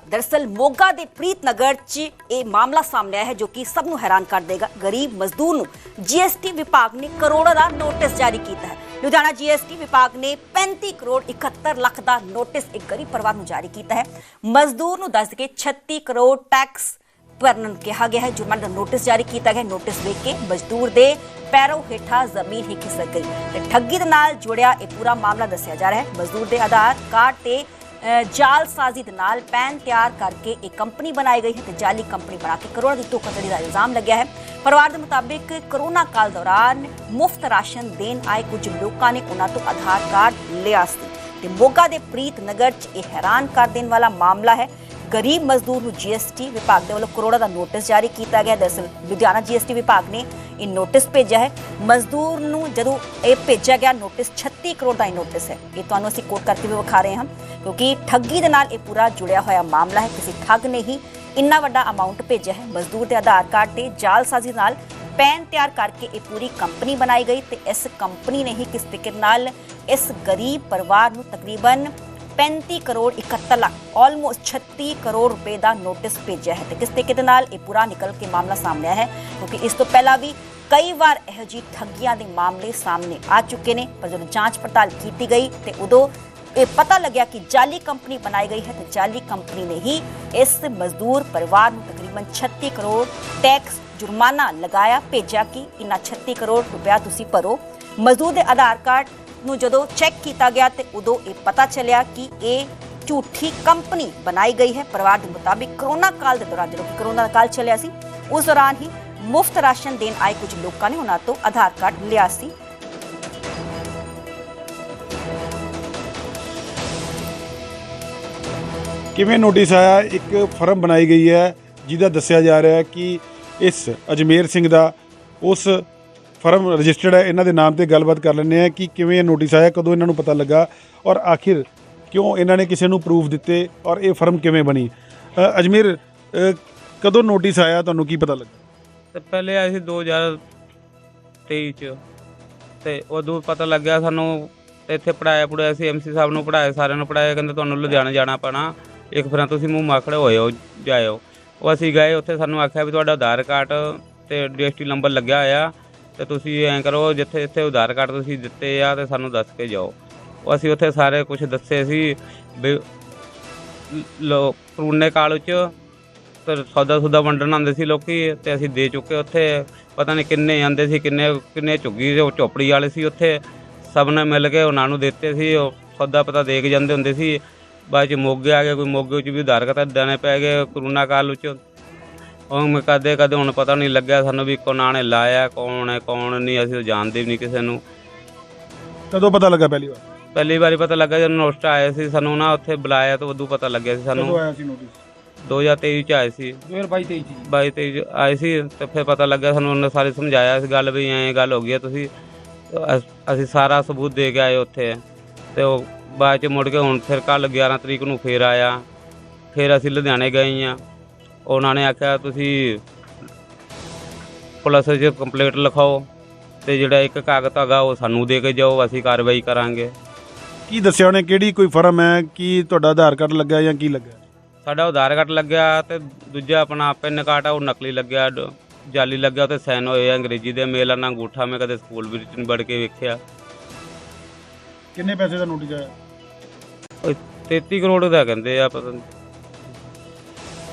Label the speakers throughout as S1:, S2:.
S1: ਦਰਅਸਲ ਮੋਗਾ ਦੇ ਪ੍ਰੀਤਨਗਰ 'ਚ ਇਹ ਮਾਮਲਾ ਸਾਹਮਣੇ ਆਇਆ ਹੈ ਜੋ ਕਿ ਸਭ ਨੂੰ ਹੈਰਾਨ ਕਰ ਦੇਗਾ। ਗਰੀਬ ਮਜ਼ਦੂਰ ਨੂੰ ਜੀਐਸਟੀ ਵਿਭਾਗ ਨੇ ਕਰੋੜਾਂ ਦਾ ਨੋਟਿਸ ਜਾਰੀ ਕੀਤਾ ਹੈ। ਲੁਧਿਆਣਾ ਜੀਐਸਟੀ ਵਿਭਾਗ ਨੇ 35 ਕਰੋੜ 71 ਲੱਖ ਦਾ ਨੋਟਿਸ ਇੱਕ ਗਰੀਬ ਪਰਿਵਾਰ ਨੂੰ ਜਾਰੀ ਕੀਤਾ ਹੈ। ਮਜ਼ਦੂਰ ਨੂੰ ਦੱਸ ਕੇ 36 ਕਰੋੜ ਟੈਕਸ ਭਰਨ ਨੂੰ ਕਿਹਾ ਗਿਆ ਹੈ ਜੁਰਮਾਨੇ ਨੋਟਿਸ ਜਾਰੀ ਕੀਤਾ ਗਿਆ। ਨੋਟਿਸ ਵੇਖ ਕੇ ਮਜ਼ਦੂਰ ਦੇ ਪੈਰੋਂ ਹੇਠਾਂ ਜ਼ਮੀਨ ਹੀ ਖਿਸਕ ਗਈ। ਤੇ ਠੱਗੀ ਦੇ ਨਾਲ ਜੁੜਿਆ ਇਹ ਪੂਰਾ ਮਾਮਲਾ ਦੱਸਿਆ ਜਾ ਰਿਹਾ ਹੈ। ਮਜ਼ਦੂਰ ਦੇ ਆਧਾਰ ਕਾਰਡ ਤੇ ਜਾਲਸਾਜ਼ੀ ਦੇ ਨਾਲ ਪੈਨ ਤਿਆਰ ਕਰਕੇ ਇੱਕ ਕੰਪਨੀ ਬਣਾਈ ਗਈ ਹੈ ਤੇ ਜਾਲੀ ਕੰਪਨੀ ਬਣਾ ਕੇ ਕਰੋੜਾਂ ਦੀ ਧੋਖਾਧੜੀ ਦਾ ਇਲਜ਼ਾਮ ਲੱਗਿਆ ਹੈ। ਪਰਿਵਾਰ ਦੇ ਮੁਤਾਬਿਕ ਕਰੋਨਾ ਕਾਲ ਦੌਰਾਨ ਮੁਫਤ ਰਾਸ਼ਨ ਦੇਣ ਆਏ ਕੁਝ ਲੋਕਾਂ ਨੇ ਉਹਨਾਂ ਤੋਂ ਆਧਾਰ ਕਾਰਡ ਲਿਆ ਸੀ ਤੇ ਮੋਗਾ ਦੇ ਪ੍ਰੀਤ ਨਗਰ 'ਚ ਇਹ ਹੈਰਾਨ ਕਰ ਦੇਣ ਵਾਲਾ ਮਾਮਲਾ ਹੈ। ਗਰੀਬ ਮਜ਼ਦੂਰ ਨੂੰ ਜੀਐਸਟੀ ਵਿਭਾਗ ਦੇ ਵੱਲੋਂ ਕਰੋੜਾਂ ਦਾ ਨੋਟਿਸ ਜਾਰੀ ਕੀਤਾ ਗਿਆ। ਦਰਅਸਲ ਲੁਧਿਆਣਾ ਜੀਐਸਟੀ ਵਿਭਾਗ ਨੇ ਇਹ ਨੋਟਿਸ ਭੇਜਿਆ ਹੈ। ਮਜ਼ਦੂਰ ਨੂੰ ਜਦੋਂ ਇਹ ਭੇਜਿਆ ਗਿਆ, ਨੋਟਿਸ 36 ਕਰੋੜ ਦਾ ਇਹ ਨੋਟਿਸ ਹੈ। ਇਹ ਤੁਹਾਨੂੰ ਅਸੀਂ ਕੋਟ ਕਰਕੇ ਵੀ ਵਿਖਾ ਰਹੇ ਹਾਂ, ਕਿਉਂਕਿ ਠੱਗੀ ਦੇ ਨਾਲ ਇਹ ਪੂਰਾ ਜੁੜਿਆ ਹੋਇਆ ਮਾਮਲਾ ਹੈ। ਕਿਸੇ ਠੱਗ ਨੇ ਹੀ ਇੰਨਾ ਵੱਡਾ ਅਮਾਉਂਟ ਭੇਜਿਆ ਹੈ। ਮਜ਼ਦੂਰ ਦੇ ਆਧਾਰ ਕਾਰਡ ਤੇ ਜਾਲਸਾਜ਼ੀ ਨਾਲ ਪੈਨ ਤਿਆਰ ਕਰਕੇ ਇਹ ਪੂਰੀ ਕੰਪਨੀ ਬਣਾਈ ਗਈ ਤੇ ਇਸ ਕੰਪਨੀ ਨੇ ਹੀ ਕਿਸ ਤਰੀਕੇ ਨਾਲ ਇਸ ਗਰੀਬ ਪਰਿਵਾਰ ਨੂੰ ਤਕਰੀਬਨ 35 ਕਰੋੜ 71 ਲੱਖ ਆਲਮੋਸਟ 36 ਕਰੋੜ ਰੁਪਏ ਦਾ ਨੋਟਿਸ ਭੇਜਿਆ ਹੈ ਤੇ ਕਿਸ ਤਰੀਕੇ ਦੇ ਨਾਲ ਇਹ ਪੂਰਾ ਨਿਕਲ ਕੇ ਮਾਮਲਾ ਸਾਹਮਣੇ ਆਇਆ ਹੈ? ਕਿਉਂਕਿ ਇਸ ਤੋਂ ਪਹਿਲਾਂ ਵੀ ਕਈ ਵਾਰ ਇਹੋ ਜਿਹੀ ਠੱਗੀਆਂ ਦੇ ਮਾਮਲੇ ਸਾਹਮਣੇ ਆ ਚੁੱਕੇ ਨੇ, ਪਰ ਜਦੋਂ ਜਾਂਚ ਪੜਤਾਲ ਕੀਤੀ ਗਈ ਤੇ ਉਦੋਂ ਇਹ ਪਤਾ ਲੱਗਿਆ ਕਿ ਜਾਲੀ ਕੰਪਨੀ ਬਣਾਈ ਗਈ ਹੈ ਤੇ ਜਾਲੀ ਕੰਪਨੀ ਨੇ ਹੀ ਇਸ ਮਜ਼ਦੂਰ ਪਰਿਵਾਰ ਨੂੰ ਤਕਰੀਬਨ 36 ਕਰੋੜ ਟੈਕਸ ਜੁਰਮਾਨਾ ਲਗਾਇਆ, ਭੇਜਿਆ ਕਿ ਇਨਾ 36 ਕਰੋੜ ਰੁਪਇਆ ਤੁਸੀਂ ਭਰੋ। ਮਜ਼ਦੂਰ ਦੇ ਆਧਾਰ ਕਾਰਡ ਨੂੰ ਜਦੋਂ ਚੈੱਕ ਕੀਤਾ ਗਿਆ ਤੇ ਉਦੋਂ ਇਹ ਪਤਾ ਚੱਲਿਆ ਕਿ ਇਹ ਝੂਠੀ ਕੰਪਨੀ ਬਣਾਈ ਗਈ ਹੈ। ਪਰਿਵਾਰ ਦੇ ਮੁਤਾਬਿਕ ਕਰੋਨਾ ਕਾਲ ਦੇ ਦੌਰਾਨ ਜਦੋਂ ਕਰੋਨਾ ਕਾਲ ਚੱਲਿਆ ਸੀ, ਉਸ ਦੌਰਾਨ ਹੀ ਮੁਫਤ ਰਾਸ਼ਨ ਦੇਣ ਆਏ ਕੁਝ ਲੋਕਾਂ ਨੇ ਉਹਨਾਂ ਤੋਂ ਆਧਾਰ ਕਾਰਡ ਲਿਆ ਸੀ।
S2: ਕਿਵੇਂ ਨੋਟਿਸ ਆਇਆ? ਇੱਕ ਫਰਮ ਬਣਾਈ ਗਈ ਹੈ, ਜਿਹਦਾ ਦੱਸਿਆ ਜਾ ਰਿਹਾ ਹੈ ਕਿ ਇਸ ਅਜਮੇਰ ਸਿੰਘ ਦਾ, ਉਸ ਫਰਮ ਰਜਿਸਟਰਡ ਹੈ ਇਹਨਾਂ ਦੇ ਨਾਮ ਤੇ ਗੱਲਬਾਤ ਕਰ ਲੈਂਦੇ ਆ ਕਿ ਕਿਵੇਂ ਇਹ ਨੋਟਿਸ ਆਇਆ ਕਦੋਂ ਇਹਨਾਂ ਨੂੰ ਪਤਾ ਲੱਗਾ ਔਰ ਆਖਿਰ ਕਿਉਂ ਇਹਨਾਂ ਨੇ ਕਿਸੇ ਨੂੰ ਪ੍ਰੂਫ ਦਿੱਤੇ ਔਰ ਇਹ ਫਰਮ ਕਿਵੇਂ ਬਣੀ। ਅ, ਅਜਮੇਰ ਕਦੋਂ ਨੋਟਿਸ ਆਇਆ ਤੁਹਾਨੂੰ ਕੀ ਪਤਾ ਲੱਗਾ?
S3: ਤੇ ਪਹਿਲੇ ਆਏ ਸੀ 2023 ਚ ਤੇ ਉਦੋਂ ਪਤਾ ਲੱਗਿਆ ਸਾਨੂੰ ਤੇ ਇੱਥੇ ਪੜਾਇਆ ਪੜਾਇਆ ਸੀ ਐਮਸੀ ਸਾਹਿਬ ਨੂੰ ਪੜਾਇਆ ਸਾਰਿਆਂ ਨੂੰ ਪੜਾਇਆ ਕਹਿੰਦੇ ਤੁਹਾਨੂੰ ਲੁਧਿਆਣਾ ਜਾਣਾ ਪੈਣਾ ਇੱਕ ਫਿਰ ਤੁਸੀਂ ਮੂੰਹ ਮਾਖੜੇ ਹੋਏ ਹੋ ਜਾਇਓ। ਉਹ ਅਸੀਂ ਗਏ ਉੱਥੇ ਸਾਨੂੰ ਆਖਿਆ ਵੀ ਤੁਹਾਡਾ ਆਧਾਰ ਕਾਰਡ ਤੇ ਡੀਐਸਟੀ ਨੰਬਰ ਲੱਗਿਆ ਹੋਇਆ ਤੇ ਤੁਸੀਂ ਐਂ ਕਰੋ, ਜਿੱਥੇ ਜਿੱਥੇ ਆਧਾਰ ਕਾਰਡ ਤੁਸੀਂ ਦਿੱਤੇ ਆ ਤੇ ਸਾਨੂੰ ਦੱਸ ਕੇ ਜਾਓ। ਉਹ ਅਸੀਂ ਉੱਥੇ ਸਾਰੇ ਕੁਝ ਦੱਸੇ ਸੀ ਵੀ ਲੋ ਕਰੋਨੇ ਕਾਲ ਚ ਤੇ ਸੌਦਾ ਸੁਦਾ ਵੰਡਣ ਆਉਂਦੇ ਸੀ ਲੋਕੀ ਤੇ ਅਸੀਂ ਦੇ ਚੁੱਕੇ ਉੱਥੇ। ਪਤਾ ਨਹੀਂ ਕਿੰਨੇ ਆਂਦੇ ਸੀ, ਕਿੰਨੇ ਕਿੰਨੇ ਝੁੱਗੀ ਉਹ ਚੋਪੜੀ ਵਾਲੇ ਸੀ ਉੱਥੇ। ਸਭ ਨੇ ਮਿਲ ਕੇ ਉਹਨਾਂ ਨੂੰ ਦਿੱਤੇ ਸੀ, ਉਹ ਸੌਦਾ ਪਤਾ ਦੇ ਕੇ ਜਾਂਦੇ ਹੁੰਦੇ ਸੀ। ਬਾਅਦ ਚ ਮੋਗੇ ਆ ਗਏ, ਕੋਈ ਮੋਗੇ ਚ ਵੀ ਆਧਾਰ ਕਾਰਡ ਦੇਣੇ ਪੈ ਗਏ ਕਰੋਨਾ ਕਾਲ ਵਿੱਚ ਉਹ ਮੈਂ ਕਦੇ ਕਦੇ ਹੁਣ ਪਤਾ ਨਹੀਂ ਲੱਗਿਆ ਸਾਨੂੰ ਵੀ ਕੋਨਾਂ ਨੇ ਲਾਇਆ ਕੌਣ ਹੈ ਕੌਣ ਨਹੀਂ ਅਸੀਂ ਤਾਂ ਜਾਣਦੇ ਵੀ ਨਹੀਂ ਕਿਸੇ ਨੂੰ।
S2: ਕਦੋਂ ਪਤਾ ਲੱਗਾ ਪਹਿਲੀ ਵਾਰ?
S3: ਪਹਿਲੀ ਵਾਰੀ ਪਤਾ ਲੱਗਾ ਜਦੋਂ ਨੋਸਟ ਆਏ ਸੀ ਸਾਨੂੰ ਨਾ ਉੱਥੇ ਬੁਲਾਇਆ ਤਾਂ ਉਦੋਂ ਪਤਾ ਲੱਗਿਆ ਸੀ
S2: ਕਦੋਂ
S3: ਸਾਨੂੰ
S2: ਆਇਆ ਸੀ ਨੋਟਿਸ
S3: 2023 ਚ ਆਏ ਸੀ।
S2: 2022 23
S3: ਬਾਈ ਤੇ ਆਏ ਸੀ ਤੇ ਫਿਰ ਪਤਾ ਲੱਗਾ ਸਾਨੂੰ ਉਹਨੇ ਸਾਰੇ ਸਮਝਾਇਆ ਇਸ ਗੱਲ ਵੀ ਐਂ ਗੱਲ ਹੋ ਗਈ ਆ ਤੁਸੀਂ। ਅਸ- ਅਸੀਂ ਸਾਰਾ ਸਬੂਤ ਦੇ ਕੇ ਆਏ ਉੱਥੇ। ਤੇ ਉਹ ਬਾਅਦ ਚ ਮੁੜ ਕੇ ਹੁਣ ਫਿਰ ਕੱਲ 11 ਤਰੀਕ ਨੂੰ ਫੇਰ ਆਇਆ। ਫਿਰ ਅਸੀਂ ਲੁਧਿਆਣੇ ਗਏ ਆ। ਉਹਨਾਂ ਨੇ ਆਖਿਆ ਤੁਸੀਂ ਪੁਲਿਸ 'ਚ ਕੰਪਲੇਂਟ ਲਿਖਾਓ ਤੇ ਜਿਹੜਾ ਇੱਕ ਕਾਗਜ਼ ਹੈਗਾ ਉਹ ਸਾਨੂੰ ਦੇ ਕੇ ਜਾਓ ਅਸੀਂ ਕਾਰਵਾਈ ਕਰਾਂਗੇ।
S2: ਕੀ ਦੱਸਿਆ ਉਹਨੇ? ਕਿਹੜੀ ਕੋਈ ਫਰਮ ਹੈ? ਕੀ ਤੁਹਾਡਾ ਆਧਾਰ ਕਾਰਡ ਲੱਗਾ ਜਾਂ ਕੀ ਲੱਗਾ
S3: ਸਾਡਾ ਆਧਾਰ ਕਾਰਡ ਲੱਗਿਆ ਤੇ ਦੂਜਾ ਆਪਣਾ ਪੈਨ ਕਾਰਡ ਆ ਉਹ ਨਕਲੀ ਲੱਗਿਆ ਡ- ਜਾਲੀ ਲੱਗਿਆ ਤੇ ਸਾਈਨ ਹੋਏ ਆ ਅੰਗਰੇਜ਼ੀ ਦੇ ਮੇਲ ਨਾਲ ਅੰਗੂਠਾ ਮੈਂ ਕਦੇ ਸਕੂਲ ਵਿੱਚ ਨਹੀਂ ਵੜ ਕੇ ਵੇਖਿਆ।
S2: ਕਿੰਨੇ ਪੈਸੇ ਦਾ ਨੋਟਿਸ ਆਇਆ?
S3: ਉਹ 33 ਕਰੋੜ ਦਾ ਕਹਿੰਦੇ ਆ ਪਤਾ ਨੀ।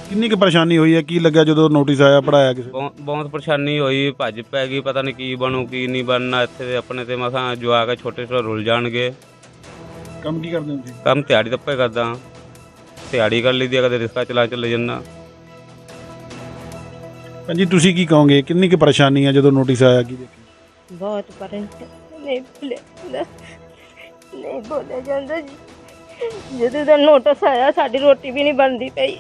S2: ਕਿੰਨੀ ਕੁ ਪਰੇਸ਼ਾਨੀ ਹੋਈ ਹੈ? ਕੀ ਲੱਗਾ ਜਦੋਂ ਨੋਟਿਸ ਆਇਆ ਪੜਾਇਆ ਕਿਸੇ
S3: ਬਹੁਤ ਬਹੁਤ ਪਰੇਸ਼ਾਨੀ ਹੋਈ ਭੱਜ ਪੈ ਗਈ ਪਤਾ ਨਹੀਂ ਕੀ ਬਣੂ ਕੀ ਨਹੀਂ ਬਣਨਾ ਇੱਥੇ ਦੇ ਆਪਣੇ ਤੇ ਮਸਾਂ ਜਵਾਕ ਛੋਟੇ ਛੋਟੇ ਰੁੱਲ ਜਾਣਗੇ।
S2: ਕੰਮ ਕੀ ਕਰਦੇ ਹੋ ਤੁਸੀਂ?
S3: ਕੰਮ ਦਿਹਾੜੀ ਦੱਪੇ ਕਰਦਾ ਦਿਹਾੜੀ ਕਰ ਲਈਦੀ ਆ, ਕਦੇ ਰਿਸਕਾ ਚਲਾ ਚੱਲੇ ਜੰਨਾ
S2: ਹਾਂਜੀ ਤੁਸੀਂ ਕੀ ਕਹੋਗੇ? ਕਿੰਨੀ ਕੁ ਪਰੇਸ਼ਾਨੀ ਹੈ ਜਦੋਂ ਨੋਟਿਸ ਆਇਆ ਕੀ ਦੇਖੀ
S4: ਬਹੁਤ ਪਰੇ ਨਹੀਂ ਬੋਲਿਆ ਜਾਂਦਾ ਜੀ। ਜਦੋਂ ਦਾ ਨੋਟਿਸ ਆਇਆ ਸਾਡੀ ਰੋਟੀ ਵੀ ਨਹੀਂ ਬਣਦੀ ਪਈ।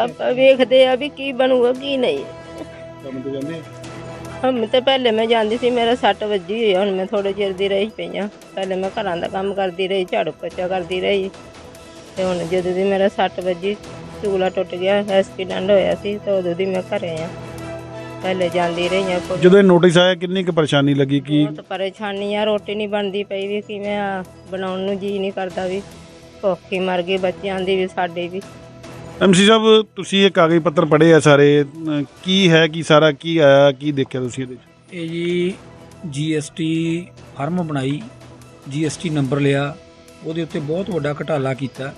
S4: ਆਪਾਂ ਵੇਖਦੇ ਆ ਵੀ ਕੀ ਬਣੂਗਾ ਕੀ ਨਹੀਂ।
S2: ਕੰਮ ਤੇ ਜਾਂਦੇ
S4: ਹਮ ਤੇ ਪਹਿਲੇ ਮੈਂ ਜਾਂਦੀ ਸੀ ਮੇਰਾ ਸੱਟ ਵੱਜੀ ਹੋਈ ਆ, ਹੁਣ ਮੈਂ ਥੋੜੇ ਚਿਰ ਦੀ ਰਹੀ ਪਈ ਆ। ਪਹਿਲੇ ਮੈਂ ਘਰਾਂ ਦਾ ਕੰਮ ਕਰਦੀ ਰਹੀ ਝਾੜੂ ਪੋਚਾ ਕਰਦੀ ਰਹੀ। ਤੇ ਹੁਣ ਜਦੋਂ ਦੀ ਮੇਰਾ ਸੱਟ ਵੱਜੀ ਚੂਲਾ ਟੁੱਟ ਗਿਆ ਐਕਸੀਡੈਂਟ ਹੋਇਆ ਸੀ ਤਾਂ ਉਦੋਂ ਦੀ ਮੈਂ ਘਰੇ ਆ। ਪਹਿਲੇ ਜਾਂਦੀ ਰਹੀ ਆ ਕੋਈ।
S2: ਜਦੋਂ ਇਹ ਨੋਟਿਸ ਆਇਆ ਕਿੰਨੀ ਕੁ ਪਰੇਸ਼ਾਨੀ ਲੱਗੀ ਕੀ?
S4: ਬਹੁਤ ਪਰੇਸ਼ਾਨੀ ਆ ਰੋਟੀ ਨਹੀਂ ਬਣਦੀ ਪਈ ਵੀ ਕਿਵੇਂ ਆ ਬਣਾਉਣ ਨੂੰ ਜੀ ਨਹੀਂ ਕਰਦਾ ਵੀ। ਭੁੱਖੀ ਮਰ ਗਈ ਬੱਚਿਆਂ ਦੀ ਵੀ ਸਾਡੇ ਵੀ।
S2: ਐਮਸੀ ਸਾਹਿਬ ਤੁਸੀਂ ਇਹ ਕਾਗਜ਼ ਪੱਤਰ ਪੜ੍ਹੇ ਆ ਸਾਰੇ ਅਮ, ਕੀ ਹੈ ਕੀ ਸਾਰਾ ਕੀ ਆਇਆ ਕੀ ਦੇਖਿਆ ਤੁਸੀਂ ਇਹਦੇ 'ਚ?
S5: ਇਹ ਜੀ ਜੀਐਸਟੀ ਫਰਮ ਬਣਾਈ ਜੀਐਸਟੀ ਨੰਬਰ ਲਿਆ ਉਹਦੇ ਉੱਤੇ ਬਹੁਤ ਵੱਡਾ ਘਟਾਲਾ ਕੀਤਾ।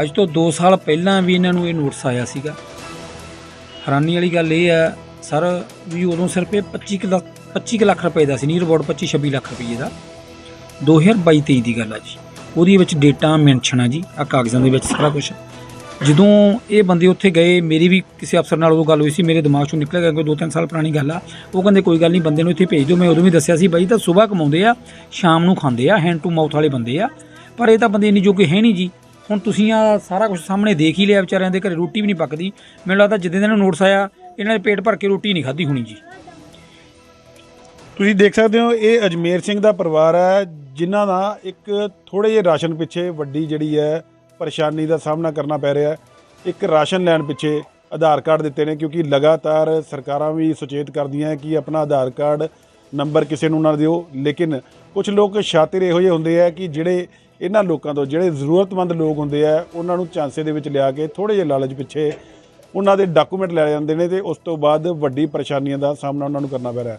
S5: ਅੱਜ ਤੋਂ 2 ਸਾਲ ਪਹਿਲਾਂ ਵੀ ਇਹਨਾਂ ਨੂੰ ਇਹ ਨੋਟਿਸ ਆਇਆ ਸੀਗਾ। ਹੈਰਾਨੀ ਵਾਲੀ ਗੱਲ ਇਹ ਹੈ ਸਰ ਵੀ ਉਦੋਂ ਸਿਰਫ ਇਹ 25 ਕੁ ਲੱਖ 25 ਕੁ ਲੱਖ ਰੁਪਏ ਦਾ ਸੀ ਨਹੀਂ ਰਿਪੋਰਟ 25 26 ਲੱਖ ਰੁਪਏ ਦਾ। 2022 ਦੀ ਗੱਲ ਆ ਜੀ। ਉਹਦੇ ਵਿੱਚ ਡੇਟਾ ਮੈਂਸ਼ਨ ਆ ਜੀ ਆ ਕਾਗਜ਼ਾਂ ਦੇ ਵਿੱਚ ਸਾਰਾ ਕੁਝ ਜਦੋਂ ਇਹ ਬੰਦੇ ਉੱਥੇ ਗਏ, ਮੇਰੀ ਵੀ ਕਿਸੇ ਅਫਸਰ ਨਾਲ ਉਹ ਗੱਲ ਹੋਈ ਸੀ, ਮੇਰੇ ਦਿਮਾਗ ਚੋਂ ਨਿਕਲ ਗਿਆ ਕਿ ਦੋ ਤਿੰਨ ਸਾਲ ਪੁਰਾਣੀ ਗੱਲ ਆ। ਉਹ ਕਹਿੰਦੇ, ਕੋਈ ਗੱਲ ਨਹੀਂ, ਬੰਦੇ ਨੂੰ ਇੱਥੇ ਭੇਜ ਦਿਓ। ਮੈਂ ਉਦੋਂ ਵੀ ਦੱਸਿਆ ਸੀ, ਬਾਈ ਤਾਂ ਸਵੇਰ ਕਮਾਉਂਦੇ ਆ, ਸ਼ਾਮ ਨੂੰ ਖਾਂਦੇ ਆ ਹੈਂਡ ਟੂ ਮਾਊਥ ਵਾਲੇ ਬੰਦੇ ਆ। ਪਰ ਇਹ ਤਾਂ ਬੰਦੇ ਇੰਨੀ ਜੋਗੇ ਹੈ ਨਹੀਂ ਜੀ। ਹੁਣ ਤੁਸੀਂ ਆ ਸਾਰਾ ਕੁਝ ਸਾਹਮਣੇ ਦੇਖ ਹੀ ਲਿਆ ਵਿਚਾਰਿਆਂ ਦੇ ਘਰੇ, ਰੋਟੀ ਵੀ ਨਹੀਂ ਪੱਕਦੀ। ਮੈਨੂੰ ਲੱਗਦਾ ਜਿੱਦਾਂ ਇਹਨਾਂ ਨੂੰ ਨੋਟਿਸ ਆਇਆ, ਇਹਨਾਂ ਨੇ ਪੇਟ ਭਰ ਕੇ ਰੋਟੀ ਨਹੀਂ ਖਾਧੀ ਹੋਣੀ ਜੀ।
S2: ਤੁਸੀਂ ਦੇਖ ਸਕਦੇ ਹੋ, ਇਹ ਅਜਮੇਰ ਸਿੰਘ ਦਾ ਪਰਿਵਾਰ ਹੈ, ਜਿਨ੍ਹਾਂ ਦਾ ਇੱਕ ਥੋੜੇ ਜਿਹੇ ਰਾਸ਼ਨ ਪਿੱਛੇ ਵੱਡੀ ਜਿਹੜੀ ਹੈ ਪਰੇਸ਼ਾਨੀ ਦਾ ਸਾਹਮਣਾ ਕਰਨਾ ਪੈ ਰਿਹਾ ਹੈ। ਇੱਕ ਰਾਸ਼ਨ ਲੈਣ ਪਿੱਛੇ ਆਧਾਰ ਕਾਰਡ ਦਿੱਤੇ ਨੇ ਕਿਉਂਕਿ ਲਗਾਤਾਰ ਸਰਕਾਰਾਂ ਵੀ ਸੁਚੇਤ ਕਰਦੀਆਂ ਕਿ ਆਪਣਾ ਆਧਾਰ ਕਾਰਡ ਨੰਬਰ ਕਿਸੇ ਨੂੰ ਨਾ ਦਿਓ। ਲੇਕਿਨ ਕੁਝ ਲੋਕ ਸ਼ਾਤਿਰ ਇਹੋ ਜਿਹੇ ਹੁੰਦੇ ਆ ਕਿ ਜਿਹੜੇ ਇਹਨਾਂ ਲੋਕਾਂ ਤੋਂ, ਜਿਹੜੇ ਜ਼ਰੂਰਤਮੰਦ ਲੋਕ ਹੁੰਦੇ ਆ ਉਹਨਾਂ ਨੂੰ ਚਾਂਸੇ ਦੇ ਵਿੱਚ ਲਿਆ ਕੇ ਥੋੜੇ ਜਿਹੇ ਲਾਲਚ ਪਿੱਛੇ ਉਹਨਾਂ ਦੇ ਡਾਕੂਮੈਂਟ ਲੈ ਜਾਂਦੇ ਨੇ ਤੇ ਉਸ ਤੋਂ ਬਾਅਦ ਵੱਡੀ ਪਰੇਸ਼ਾਨੀਆਂ ਦਾ ਸਾਹਮਣਾ ਉਹਨਾਂ ਨੂੰ ਕਰਨਾ ਪੈ ਰਿਹਾ